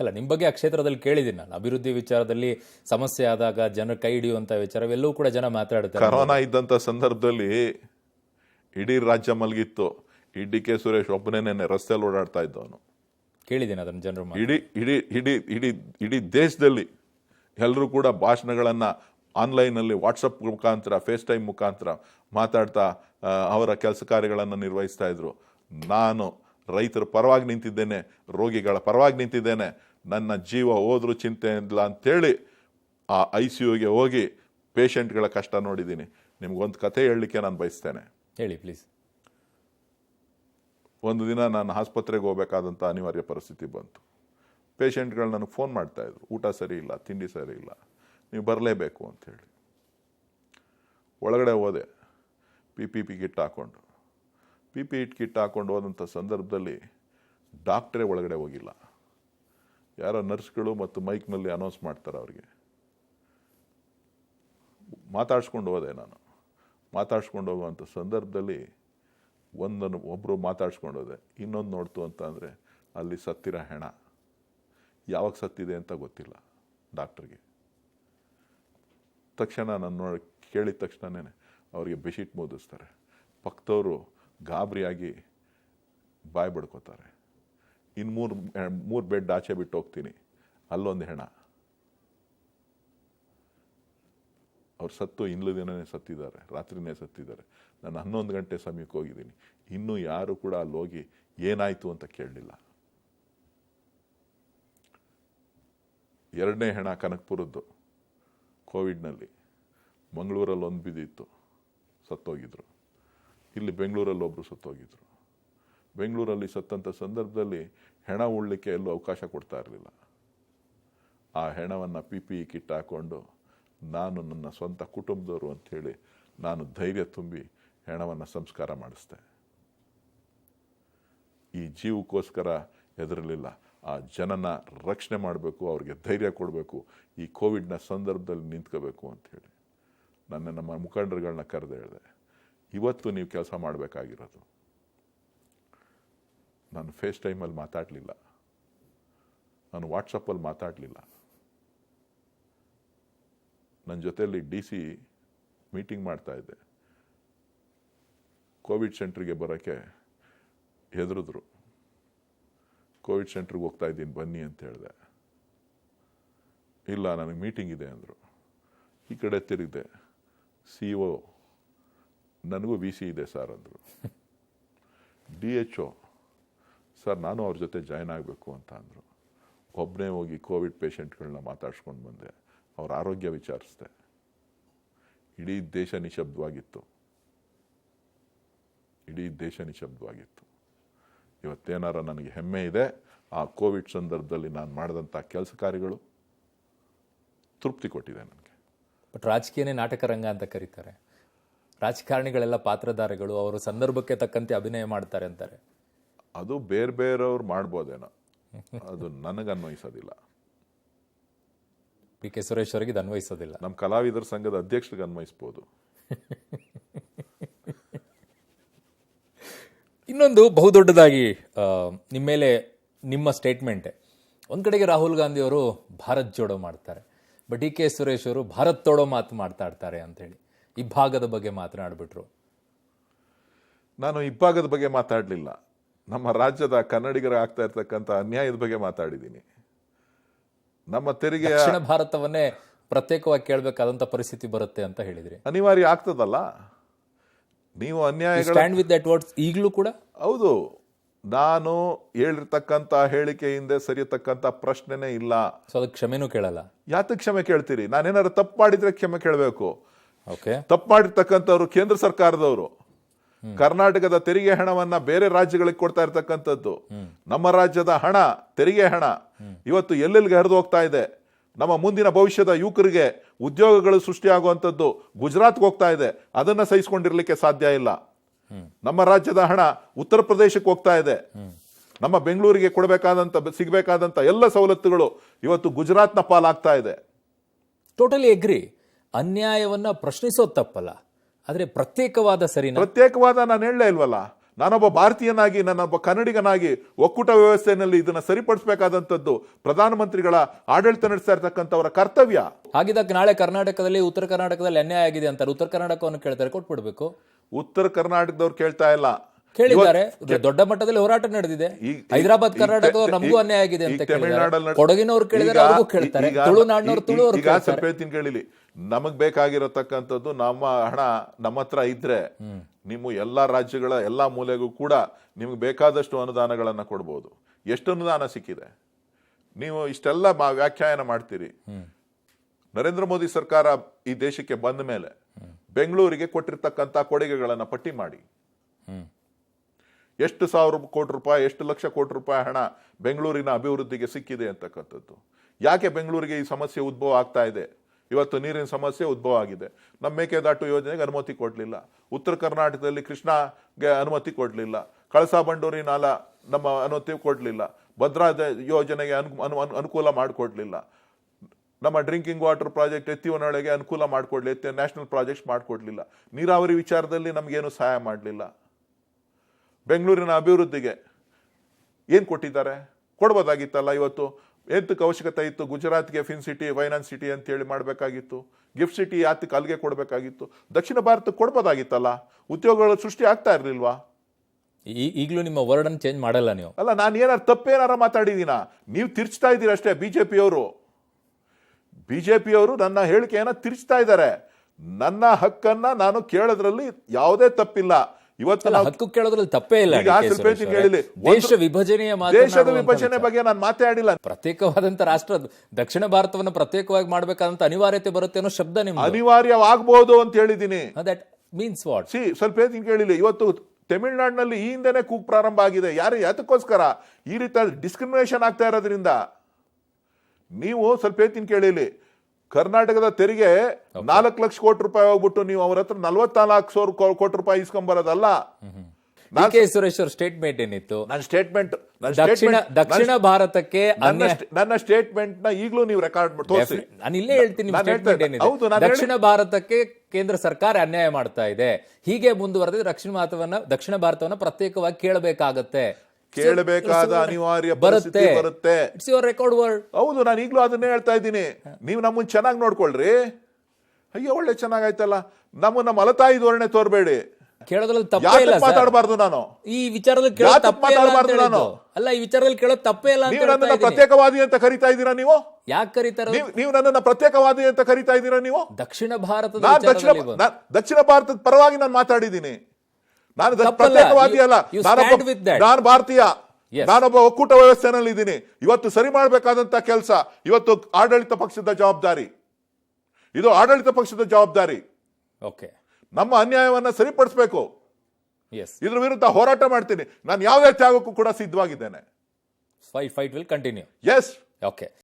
ಅಲ್ಲ ನಿಮ್ಮ ಬಗ್ಗೆ ಆ ಕ್ಷೇತ್ರದಲ್ಲಿ ಕೇಳಿದ್ದೀನಿ ನಾನು. ಅಭಿವೃದ್ಧಿ ವಿಚಾರದಲ್ಲಿ ಸಮಸ್ಯೆ ಆದಾಗ ಜನ ಕೈ ಹಿಡಿಯುವಂಥ ವಿಚಾರ ಇವೆಲ್ಲವೂ ಕೂಡ ಜನ ಮಾತಾಡ್ತಾರೆ. ಕರೋನಾ ಇದ್ದಂಥ ಸಂದರ್ಭದಲ್ಲಿ ಇಡೀ ರಾಜ್ಯ ಮಲಗಿತ್ತು. ಈ ಡಿ ಕೆ ಸುರೇಶ್ ಒಬ್ಬನೇನೆ ರಸ್ತೆಯಲ್ಲಿ ಓಡಾಡ್ತಾ ಇದ್ದವನು. ಕೇಳಿದ್ದೀನಿ ಅದನ್ನು ಜನರು. ಇಡೀ ಇಡೀ ಇಡೀ ಇಡೀ ಇಡೀ ದೇಶದಲ್ಲಿ ಎಲ್ಲರೂ ಕೂಡ ಭಾಷಣಗಳನ್ನು ಆನ್ಲೈನಲ್ಲಿ ವಾಟ್ಸಪ್ ಮುಖಾಂತರ ಫೇಸ್ ಟೈಮ್ ಮುಖಾಂತರ ಮಾತಾಡ್ತಾ ಅವರ ಕೆಲಸ ಕಾರ್ಯಗಳನ್ನು ನಿರ್ವಹಿಸ್ತಾ ಇದ್ರು. ನಾನು ರೈತರ ಪರವಾಗಿ ನಿಂತಿದ್ದೇನೆ ರೋಗಿಗಳ ಪರವಾಗಿ ನಿಂತಿದ್ದೇನೆ ನನ್ನ ಜೀವ ಹೋದರೂ ಚಿಂತೆ ಇಲ್ಲ ಅಂಥೇಳಿ ಆ ಐ ಸಿ ಯುಗೆ ಹೋಗಿ ಪೇಷಂಟ್ಗಳ ಕಷ್ಟ ನೋಡಿದ್ದೀನಿ. ನಿಮ್ಗೊಂದು ಕತೆ ಹೇಳಲಿಕ್ಕೆ ನಾನು ಬಯಸ್ತೇನೆ. ಹೇಳಿ ಪ್ಲೀಸ್ ಒಂದು ದಿನ ನಾನು ಆಸ್ಪತ್ರೆಗೆ ಹೋಗಬೇಕಾದಂಥ ಅನಿವಾರ್ಯ ಪರಿಸ್ಥಿತಿ ಬಂತು. ಪೇಷಂಟ್ಗಳು ನನಗೆ ಫೋನ್ ಮಾಡ್ತಾಯಿದ್ರು ಊಟ ಸರಿ ಇಲ್ಲ ತಿಂಡಿ ಸರಿ ಇಲ್ಲ ನೀವು ಬರಲೇಬೇಕು ಅಂಥೇಳಿ ಒಳಗಡೆ ಹೋದೆ. ಪಿ ಪಿ ಪಿ ಕಿಟ್ ಹಾಕ್ಕೊಂಡು ಪಿ ಪಿ ಇಟ್ ಕಿಟ್ ಹಾಕ್ಕೊಂಡು ಹೋದಂಥ ಸಂದರ್ಭದಲ್ಲಿ ಡಾಕ್ಟ್ರೇ ಒಳಗಡೆ ಹೋಗಿಲ್ಲ. ಯಾರೋ ನರ್ಸ್ಗಳು ಮತ್ತು ಮೈಕ್ನಲ್ಲಿ ಅನೌನ್ಸ್ ಮಾಡ್ತಾರೆ ಅವ್ರಿಗೆ. ಮಾತಾಡ್ಸ್ಕೊಂಡು ಹೋದೆ ನಾನು. ಮಾತಾಡ್ಸ್ಕೊಂಡು ಹೋಗುವಂಥ ಸಂದರ್ಭದಲ್ಲಿ ಒಂದನ್ನು ಒಬ್ಬರು ಮಾತಾಡ್ಸ್ಕೊಂಡು ಹೋದೆ. ಇನ್ನೊಂದು ನೋಡ್ತು ಅಂತ ಅಂದರೆ ಅಲ್ಲಿ ಸತ್ತಿರ ಹೆಣ. ಯಾವಾಗ ಸತ್ತಿದೆ ಅಂತ ಗೊತ್ತಿಲ್ಲ ಡಾಕ್ಟ್ರಿಗೆ. ತಕ್ಷಣ ನಾನು ನೋಡಿ ಕೇಳಿದ ತಕ್ಷಣನೇ ಅವರಿಗೆ ಬೆಶೀಟ್ ಮುದಿಸ್ತಾರೆ ಪಕ್ಕದವರು ಗಾಬರಿಯಾಗಿ ಬಾಯಿ ಬಡ್ಕೋತಾರೆ. ಇನ್ನು ಮೂರು ಮೂರು ಬೆಡ್ ಆಚೆ ಬಿಟ್ಟು ಹೋಗ್ತೀನಿ. ಅಲ್ಲೊಂದು ಹೆಣ. ಅವ್ರು ಸತ್ತು ಇನ್ನು ದಿನನೇ ಸತ್ತಿದ್ದಾರೆ. ರಾತ್ರಿನೇ ಸತ್ತಿದ್ದಾರೆ. ನಾನು ಹನ್ನೊಂದು ಗಂಟೆ ಸಮಯಕ್ಕೆ ಹೋಗಿದ್ದೀನಿ. ಇನ್ನೂ ಯಾರು ಕೂಡ ಅಲ್ಲಿ ಹೋಗಿ ಏನಾಯಿತು ಅಂತ ಕೇಳಲಿಲ್ಲ. ಎರಡನೇ ಹೆಣ ಕನಕಪುರದ್ದು, ಕೋವಿಡ್ನಲ್ಲಿ. ಮಂಗಳೂರಲ್ಲಿ ಒಂದು ಬಿದ್ದಿತ್ತು, ಸತ್ತೋಗಿದ್ರು. ಇಲ್ಲಿ ಬೆಂಗಳೂರಲ್ಲಿ ಒಬ್ಬರು ಸತ್ತೋಗಿದ್ರು. ಬೆಂಗಳೂರಲ್ಲಿ ಸತ್ತಂಥ ಸಂದರ್ಭದಲ್ಲಿ ಹೆಣ ಉಳ್ಳಿಕ್ಕೆ ಎಲ್ಲೂ ಅವಕಾಶ ಕೊಡ್ತಾ ಇರಲಿಲ್ಲ. ಆ ಹೆಣವನ್ನು ಪಿ ಪಿ ಕಿಟ್ ಹಾಕ್ಕೊಂಡು ನಾನು ನನ್ನ ಸ್ವಂತ ಕುಟುಂಬದವರು ಅಂಥೇಳಿ ನಾನು ಧೈರ್ಯ ತುಂಬಿ ಹೆಣವನ್ನು ಸಂಸ್ಕಾರ ಮಾಡಿಸ್ದೆ. ಈ ಜೀವಕ್ಕೋಸ್ಕರ ಹೆದರಲಿಲ್ಲ. ಆ ಜನನ ರಕ್ಷಣೆ ಮಾಡಬೇಕು, ಅವ್ರಿಗೆ ಧೈರ್ಯ ಕೊಡಬೇಕು, ಈ ಕೋವಿಡ್ನ ಸಂದರ್ಭದಲ್ಲಿ ನಿಂತ್ಕೋಬೇಕು ಅಂಥೇಳಿ. ನನ್ನ ನಮ್ಮ ಮುಖಂಡರುಗಳನ್ನ ಕರೆದು ಹೇಳಿದೆ, ಇವತ್ತು ನೀವು ಕೆಲಸ ಮಾಡಬೇಕಾಗಿರೋದು. ನಾನು ಫೇಸ್ ಟೈಮಲ್ಲಿ ಮಾತಾಡಲಿಲ್ಲ. ನಾನು ವಾಟ್ಸಪ್ಪಲ್ಲಿ ಮಾತಾಡಲಿಲ್ಲ. ನನ್ನ ಜೊತೆಯಲ್ಲಿ ಡಿ ಸಿ ಮೀಟಿಂಗ್ ಮಾಡ್ತಾ ಇದ್ದೆ. ಕೋವಿಡ್ ಸೆಂಟ್ರಿಗೆ ಬರೋಕ್ಕೆ ಹೆದರಿದ್ರು. ಕೋವಿಡ್ ಸೆಂಟ್ರಿಗೆ ಹೋಗ್ತಾ ಇದ್ದೀನಿ, ಬನ್ನಿ ಅಂತ ಹೇಳಿದೆ. ಇಲ್ಲ, ನನಗೆ ಮೀಟಿಂಗ್ ಇದೆ ಅಂದರು. ಈ ಕಡೆ ತಿರುಗಿದೆ, ಸಿ ಒ, ನನಗೂ ವಿ ಸಿ ಇದೆ ಸರ್ ಅಂದರು. ಡಿ ಎಚ್ ಒ ಸರ್, ನಾನು ಅವ್ರ ಜೊತೆ ಜಾಯ್ನ್ ಆಗಬೇಕು ಅಂತ ಅಂದರು. ಒಬ್ಬನೇ ಹೋಗಿ ಕೋವಿಡ್ ಪೇಷಂಟ್ಗಳನ್ನ ಮಾತಾಡ್ಸ್ಕೊಂಡು ಬಂದೆ. ಅವ್ರ ಆರೋಗ್ಯ ವಿಚಾರಿಸಿದೆ. ಇಡೀ ದೇಶ ನಿಶಬ್ದವಾಗಿತ್ತು. ಇಡೀ ದೇಶ ನಿಶಬ್ದವಾಗಿತ್ತು. ಇವತ್ತೇನಾರ ನನಗೆ ಹೆಮ್ಮೆ ಇದೆ, ಆ ಕೋವಿಡ್ ಸಂದರ್ಭದಲ್ಲಿ ನಾನು ಮಾಡಿದಂಥ ಕೆಲಸ ಕಾರ್ಯಗಳು ತೃಪ್ತಿ ಕೊಟ್ಟಿದೆ ನನಗೆ. ಬಟ್ ರಾಜಕೀಯನೇ ನಾಟಕ ರಂಗ ಅಂತ ಕರೀತಾರೆ. ರಾಜಕಾರಣಿಗಳೆಲ್ಲ ಪಾತ್ರಧಾರಿಗಳು, ಅವರು ಸಂದರ್ಭಕ್ಕೆ ತಕ್ಕಂತೆ ಅಭಿನಯ ಮಾಡ್ತಾರೆ ಅಂತಾರೆ. ಅದು ಬೇರೆ ಬೇರೆಯವ್ರು ಮಾಡ್ಬೋದೇನೋ. ಅದು ನನಗೆ ಅನ್ವಯಿಸೋದಿಲ್ಲ. ಪಿ ಕೆ ಸುರೇಶ್ ಅವರಿಗೆ ಇದು ಅನ್ವಯಿಸೋದಿಲ್ಲ. ನಮ್ಮ ಕಲಾವಿದರ ಸಂಘದ ಅಧ್ಯಕ್ಷರಿಗೆ ಅನ್ವಯಿಸ್ಬೋದು. ಇನ್ನೊಂದು ಬಹುದೊಡ್ಡದಾಗಿ ನಿಮ್ಮ ಮೇಲೆ ನಿಮ್ಮ ಸ್ಟೇಟ್ಮೆಂಟೇ ಒಂದು ಕಡೆಗೆ ರಾಹುಲ್ ಗಾಂಧಿ ಅವರು ಭಾರತ್ ಜೋಡೋ ಮಾಡ್ತಾರೆ ಬಟ್ ಡಿ ಕೆ ಸುರೇಶ್ ಅವರು ಭಾರತ್ ತೋಡೋ ಮಾತು ಮಾತಾಡ್ತಾರೆ ಅಂತೇಳಿ ಇಬ್ಬಾಗದ ಬಗ್ಗೆ ಮಾತನಾಡಿಬಿಟ್ರು. ನಾನು ಇಬ್ಬಾಗದ ಬಗ್ಗೆ ಮಾತಾಡಲಿಲ್ಲ. ನಮ್ಮ ರಾಜ್ಯದ ಕನ್ನಡಿಗರ ಆಗ್ತಾ ಇರ್ತಕ್ಕಂಥ ಅನ್ಯಾಯದ ಬಗ್ಗೆ ಮಾತಾಡಿದ್ದೀನಿ. ನಮ್ಮ ತೆರಿಗೆ ದಕ್ಷಿಣ ಭಾರತವನ್ನೇ ಪ್ರತ್ಯೇಕವಾಗಿ ಕೇಳಬೇಕಾದಂಥ ಪರಿಸ್ಥಿತಿ ಬರುತ್ತೆ ಅಂತ ಹೇಳಿದ್ರಿ. ಅನಿವಾರ್ಯ ಆಗ್ತದಲ್ಲ? ನೀವು ಅನ್ಯಾಯ ಸ್ಟ್ಯಾಂಡ್ ವಿತ್ ದಟ್ ವರ್ಡ್ಸ್ ಈಗಲೂ ಕೂಡ? ಹೌದು. ನಾನು ಹೇಳಿರ್ತಕ್ಕಂಥ ಹೇಳಿಕೆ ಹಿಂದೆ ಸರಿಯತಕ್ಕಂಥ ಪ್ರಶ್ನೆನೇ ಇಲ್ಲ. ಸೊ ಅದಕ್ಕೆ ಕ್ಷಮೆನೂ ಕೇಳಲ್ಲ? ಯಾತಕ್ಕೆ ಕ್ಷಮೆ ಕೇಳ್ತೀರಿ? ನಾನೇನಾದ್ರು ತಪ್ಪು ಮಾಡಿದ್ರೆ ಕ್ಷಮೆ ಕೇಳಬೇಕು. ಓಕೆ ತಪ್ಪು ಮಾಡಿರ್ತಕ್ಕಂಥವ್ರು ಕೇಂದ್ರ ಸರ್ಕಾರದವರು. ಕರ್ನಾಟಕದ ತೆರಿಗೆ ಹಣವನ್ನ ಬೇರೆ ರಾಜ್ಯಗಳಿಗೆ ಕೊಡ್ತಾ ಇರ್ತಕ್ಕಂಥದ್ದು. ನಮ್ಮ ರಾಜ್ಯದ ಹಣ ತೆರಿಗೆ ಹಣ ಇವತ್ತು ಎಲ್ಲೆಲ್ಲಿಗೆ ಹರಿದು ಹೋಗ್ತಾ ಇದೆ? ನಮ್ಮ ಮುಂದಿನ ಭವಿಷ್ಯದ ಯುವಕರಿಗೆ ಉದ್ಯೋಗಗಳು ಸೃಷ್ಟಿಯಾಗುವಂಥದ್ದು ಗುಜರಾತ್ಗೆ ಹೋಗ್ತಾ ಇದೆ. ಅದನ್ನ ಸಹಿಸಿಕೊಂಡಿರ್ಲಿಕ್ಕೆ ಸಾಧ್ಯ ಇಲ್ಲ. ನಮ್ಮ ರಾಜ್ಯದ ಹಣ ಉತ್ತರ ಪ್ರದೇಶಕ್ಕೆ ಹೋಗ್ತಾ ಇದೆ. ನಮ್ಮ ಬೆಂಗಳೂರಿಗೆ ಕೊಡಬೇಕಾದಂತ ಸಿಗಬೇಕಾದಂತ ಎಲ್ಲ ಸವಲತ್ತುಗಳು ಇವತ್ತು ಗುಜರಾತ್ನ ಪಾಲಾಗ್ತಾ ಇದೆ. ಟೋಟಲಿ ಎಗ್ರಿ ಅನ್ಯಾಯವನ್ನ ಪ್ರಶ್ನಿಸೋದು ತಪ್ಪಲ್ಲ. ಆದ್ರೆ ಪ್ರತ್ಯೇಕವಾದ ಸರಿ ಪ್ರತ್ಯೇಕವಾದ ನಾನು ಹೇಳಲೇ ಇಲ್ವಲ್ಲ. ನಾನೊಬ್ಬ ಭಾರತೀಯನಾಗಿ ನನ್ನೊಬ್ಬ ಕನ್ನಡಿಗನಾಗಿ ಒಕ್ಕೂಟ ವ್ಯವಸ್ಥೆಯಲ್ಲಿ ಇದನ್ನ ಸರಿಪಡಿಸಬೇಕಾದಂಥದ್ದು ಪ್ರಧಾನಮಂತ್ರಿಗಳ ಆಡಳಿತ ನಡೆಸ್ತಾ ಇರ್ತಕ್ಕಂಥವರ ಕರ್ತವ್ಯ. ಹಾಗಿದ್ದಾಗ ನಾಳೆ ಕರ್ನಾಟಕದಲ್ಲಿ ಉತ್ತರ ಕರ್ನಾಟಕದಲ್ಲಿ ಅನ್ಯಾಯ ಆಗಿದೆ ಅಂತಾರೆ. ಉತ್ತರ ಕರ್ನಾಟಕವನ್ನು ಕೇಳ್ತಾರೆ ಕೊಟ್ಬಿಡ್ಬೇಕು. ಉತ್ತರ ಕರ್ನಾಟಕದವ್ರು ಕೇಳ್ತಾ ಇಲ್ಲ. ಕೇಳಿದ್ದಾರೆ. ದೊಡ್ಡ ಮಟ್ಟದಲ್ಲಿ ಹೋರಾಟ ನಡೆದಿದೆ. ಹೈದರಾಬಾದ್ ಕರ್ನಾಟಕ ನಮಗೂ ಅನ್ಯಾಯ ಆಗಿದೆ ಅಂತ ಕೇಳಿದ್ದಾರೆ. ಕೊಡಗಿನವ್ರು ಕೇಳಿದರೆ ಈಗ- ಅವ್ರಿಗೂ ಕೇಳ್ತಾರೆ. ತುಳುನಾಡಿನವ್ರು ತುಳು ಅವ್ರು ಹೇಳ್ತೀನಿ ಕೇಳಿಲಿ. ನಮಗ್ ಬೇಕಾಗಿರತಕ್ಕಂಥದ್ದು ನಮ್ಮ ಹಣ ನಮ್ಮ ಹತ್ರ ಇದ್ರೆ ನಿಮ್ಮ ಎಲ್ಲಾ ರಾಜ್ಯಗಳ ಎಲ್ಲಾ ಮೂಲೆಗೂ ಕೂಡ ನಿಮ್ಗೆ ಬೇಕಾದಷ್ಟು ಅನುದಾನಗಳನ್ನ ಕೊಡ್ಬೋದು. ಎಷ್ಟು ಅನುದಾನ ಸಿಕ್ಕಿದೆ? ನೀವು ಇಷ್ಟೆಲ್ಲ ವ್ಯಾಖ್ಯಾನ ಮಾಡ್ತೀರಿ. ನರೇಂದ್ರ ಮೋದಿ ಸರ್ಕಾರ ಈ ದೇಶಕ್ಕೆ ಬಂದ ಮೇಲೆ ಬೆಂಗಳೂರಿಗೆ ಕೊಟ್ಟಿರ್ತಕ್ಕಂಥ ಕೊಡುಗೆಗಳನ್ನ ಪಟ್ಟಿ ಮಾಡಿ. ಎಷ್ಟು ಸಾವಿರ ಕೋಟಿ ರೂಪಾಯಿ, ಎಷ್ಟು ಲಕ್ಷ ಕೋಟಿ ರೂಪಾಯಿ ಹಣ ಬೆಂಗಳೂರಿನ ಅಭಿವೃದ್ಧಿಗೆ ಸಿಕ್ಕಿದೆ ಅಂತಕ್ಕಂಥದ್ದು. ಯಾಕೆ ಬೆಂಗಳೂರಿಗೆ ಈ ಸಮಸ್ಯೆ ಉದ್ಭವ ಆಗ್ತಾ ಇದೆ? ಇವತ್ತು ನೀರಿನ ಸಮಸ್ಯೆ ಉದ್ಭವ ಆಗಿದೆ. ನಮ್ಮ ಮೇಕೆದಾಟು ಯೋಜನೆಗೆ ಅನುಮತಿ ಕೊಡಲಿಲ್ಲ. ಉತ್ತರ ಕರ್ನಾಟಕದಲ್ಲಿ ಕೃಷ್ಣಗೆ ಅನುಮತಿ ಕೊಡಲಿಲ್ಲ. ಕಳಸಾ ಬಂಡೂರಿ ನಾಲ ನಮ್ಮ ಅನುಮತಿ ಕೊಡಲಿಲ್ಲ. ಭದ್ರಾ ಯೋಜನೆಗೆ ಅನು- ಅನುಕೂಲ ಮಾಡಿಕೊಡ್ಲಿಲ್ಲ. ನಮ್ಮ ಡ್ರಿಂಕಿಂಗ್ ವಾಟರ್ ಪ್ರಾಜೆಕ್ಟ್ ಎತ್ತಿವನೊಳಗೆ ಅನುಕೂಲ ಮಾಡಿಕೊಡ್ಲಿ ಎತ್ತಿ ನ್ಯಾಷನಲ್ ಪ್ರಾಜೆಕ್ಟ್ಸ್ ಮಾಡಿಕೊಡ್ಲಿಲ್ಲ. ನೀರಾವರಿ ವಿಚಾರದಲ್ಲಿ ನಮಗೇನು ಸಹಾಯ ಮಾಡಲಿಲ್ಲ. ಬೆಂಗಳೂರಿನ ಅಭಿವೃದ್ಧಿಗೆ ಏನು ಕೊಟ್ಟಿದ್ದಾರೆ? ಕೊಡ್ಬೋದಾಗಿತ್ತಲ್ಲ ಇವತ್ತು? ಎಂತಕ್ಕೆ ಅವಶ್ಯಕತೆ ಇತ್ತು? ಗುಜರಾತ್ಗೆ ಫಿನ್ ಸಿಟಿ ಫೈನಾನ್ಸ್ ಸಿಟಿ ಅಂತೇಳಿ ಮಾಡಬೇಕಾಗಿತ್ತು. ಗಿಫ್ಟ್ ಸಿಟಿ ಯಾತಕ್ಕೆ ಅಲ್ಲಿಗೆ ಕೊಡಬೇಕಾಗಿತ್ತು. ದಕ್ಷಿಣ ಭಾರತಕ್ಕೆ ಕೊಡ್ಬೋದಾಗಿತ್ತಲ್ಲ? ಉದ್ಯೋಗಗಳು ಸೃಷ್ಟಿ ಆಗ್ತಾ ಇರಲಿಲ್ವಾ? ಈಗಲೂ ನಿಮ್ಮ ವರ್ಡ್ ಅನ್ನು ಚೇಂಜ್ ಮಾಡಲ್ಲ ನೀವು. ಅಲ್ಲ ನಾನು ಏನಾರು ತಪ್ಪೇನಾರ ಮಾತಾಡಿದ್ದೀನ ನೀವು ತಿರ್ಚ್ತಾ ಇದ್ದೀರ ಅಷ್ಟೇ ಬಿ ಜೆ ಪಿಯವರು ಬಿ ಜೆ ಪಿಯವರು ನನ್ನ ಹೇಳಿಕೆಯನ್ನು ತಿರ್ಚ್ತಾ ಇದ್ದಾರೆ. ನನ್ನ ಹಕ್ಕನ್ನು ನಾನು ಕೇಳೋದ್ರಲ್ಲಿ ಯಾವುದೇ ತಪ್ಪಿಲ್ಲ. ಇವತ್ತು ಹಕ್ಕು ಕೇಳೋದ್ರಲ್ಲಿ ತಪ್ಪೇ ಇಲ್ಲ ಈಗ. ಕೇಳಿಲಿ. ದೇಶ ವಿಭಜನೆಯ ದೇಶದ ವಿಭಜನೆ. ಬಗ್ಗೆ ನಾನು ಮಾತಾಡಿಲ್ಲ. ಪ್ರತ್ಯೇಕವಾದಂತ ರಾಷ್ಟ್ರ ದಕ್ಷಿಣ ಭಾರತವನ್ನು ಪ್ರತ್ಯೇಕವಾಗಿ ಮಾಡಬೇಕಾದಂತ ಅನಿವಾರ್ಯತೆ ಬರುತ್ತೆ ಅನ್ನೋ ಶಬ್ದ ನಿಮ್ಮ ಅನಿವಾರ್ಯವಾಗಬಹುದು ಅಂತ ಹೇಳಿದ್ದೀನಿ. ದಟ್ ಮೀನ್ಸ್ ವಾಟ್ ಸಿ ಸ್ವಲ್ಪ ಕೇಳಿಲ್ಲ ಇವತ್ತು ತಮಿಳುನಾಡಿನಲ್ಲಿ ಈ ಹಿಂದೆನೆ ಕೂಗ್ ಪ್ರಾರಂಭ ಆಗಿದೆ. ಯಾರು ಯಾತಕ್ಕೋಸ್ಕರ? ಈ ರೀತಿ ಡಿಸ್ಕ್ರಿಮಿನೇಷನ್ ಆಗ್ತಾ ಇರೋದ್ರಿಂದ. ನೀವು ಸ್ವಲ್ಪ ಹೇಳ್ತೀನಿ ಕೇಳಿಲಿ. ಕರ್ನಾಟಕದ ತೆರಿಗೆ ನಾಲ್ಕು ಲಕ್ಷ ಕೋಟಿ ರೂಪಾಯಿ ಹೋಗ್ಬಿಟ್ಟು ನೀವು ಅವ್ರ ಹತ್ರ ನಲ್ವತ್ನಾಲ್ಕು ಸಾವಿರ ಕೋಟಿ ರೂಪಾಯಿ ಇಸ್ಕೊಂಬರೋದಲ್ಲ ಬರೋದಲ್ಲ ಕೆ ಸುರೇಶ್ ಅವ್ರ ಸ್ಟೇಟ್ಮೆಂಟ್ ಏನಿತ್ತು? ನನ್ನ ಸ್ಟೇಟ್ಮೆಂಟ್ ದಕ್ಷಿಣ ದಕ್ಷಿಣ ಭಾರತಕ್ಕೆ ನನ್ನ ಸ್ಟೇಟ್ಮೆಂಟ್ನ ಈಗಲೂ ನೀವು ರೆಕಾರ್ಡ್ ತೋರಿಸಿ. ನಾನು ಇಲ್ಲೇ ಹೇಳ್ತೀನಿ ದಕ್ಷಿಣ ಭಾರತಕ್ಕೆ ಕೇಂದ್ರ ಸರ್ಕಾರ ಅನ್ಯಾಯ ಮಾಡ್ತಾ ಇದೆ. ಹೀಗೆ ಮುಂದುವರೆದ್ರೆ ದಕ್ಷಿಣ ಭಾರತವನ್ನ ದಕ್ಷಿಣ ಭಾರತವನ್ನ ಪ್ರತ್ಯೇಕವಾಗಿ ಕೇಳಬೇಕಾಗತ್ತೆ. ಕೇಳಬೇಕಾದ ಅನಿವಾರ್ಯ ಬರುತ್ತೆ. ಪರಿಸ್ಥಿತಿ ಬರುತ್ತೆ. ಇಟ್ಸ್ ಯುವರ್ ರೆಕಾರ್ಡ್ ವರ್ಡ್ ಹೌದು ನಾನು ಈಗಲೂ ಅದನ್ನೇ ಹೇಳ್ತಾ ಇದ್ದೀನಿ. ನೀವು ನಮ್ಮನ್ನ ಚೆನ್ನಾಗಿ ನೋಡ್ಕೊಳ್ರಿ. ಅಯ್ಯೋ ಒಳ್ಳೆ ಚೆನ್ನಾಗಾಯ್ತಲ್ಲ. ನಮ್ಮನ್ನ ಮಲತಾಯಿ ಧೋರಣೆ ತೋರ್ಬೇಡಿ. ಕೇಳೋದ್ರಲ್ಲಿ ತಪ್ಪೇ ಇಲ್ಲ ಮಾತಾಡಬಾರ್ದು ನಾನು? ಈ ವಿಚಾರದಲ್ಲಿ ಕೇಳೋದು ತಪ್ಪೇ ಇಲ್ಲ ನಾನು? ಅಲ್ಲ ಈ ವಿಚಾರದಲ್ಲಿ ಕೇಳೋದು ತಪ್ಪೇ ಇಲ್ಲ ನೀವು ನನ್ನನ್ನ ಪ್ರತ್ಯೇಕವಾದಿ ಅಂತ ಕರಿತಾ ಇದ್ದೀರಾ ನೀವು? ಯಾಕೆ ಕರೀತಾರೆ ನೀವು ನನ್ನನ್ನ ಪ್ರತ್ಯೇಕವಾದಿ ಅಂತ ಕರಿತಾ ಇದ್ದೀರಾ ನೀವು? ದಕ್ಷಿಣ ಭಾರತದ ದಕ್ಷಿಣ ದಕ್ಷಿಣ ಭಾರತದ ಪರವಾಗಿ ನಾನು ಮಾತಾಡಿದ್ದೀನಿ. ನಾನು ಪ್ರತ್ಯೇಕವಾದಿ ಅಲ್ಲ. ನಾನು ಭಾರತೀಯ. ನಾನೊಬ್ಬ ಒಕ್ಕೂಟ ವ್ಯವಸ್ಥೆನಲ್ಲಿ ಇದ್ದೀನಿ. ಇವತ್ತು ಸರಿ ಮಾಡಬೇಕಾದಂತ ಕೆಲಸ ಇವತ್ತು ಆಡಳಿತ ಪಕ್ಷದ ಜವಾಬ್ದಾರಿ. ಇದು ಆಡಳಿತ ಪಕ್ಷದ ಜವಾಬ್ದಾರಿ. ಓಕೆ ನಮ್ಮ ಅನ್ಯಾಯವನ್ನ ಸರಿಪಡಿಸಬೇಕು. ಇದ್ರ ವಿರುದ್ಧ ಹೋರಾಟ ಮಾಡ್ತೀನಿ. ನಾನು ಯಾವುದೇ ತ್ಯಾಗಕ್ಕೂ ಕೂಡ ಸಿದ್ಧವಾಗಿದ್ದೇನೆ. Fight fight will continue yes okay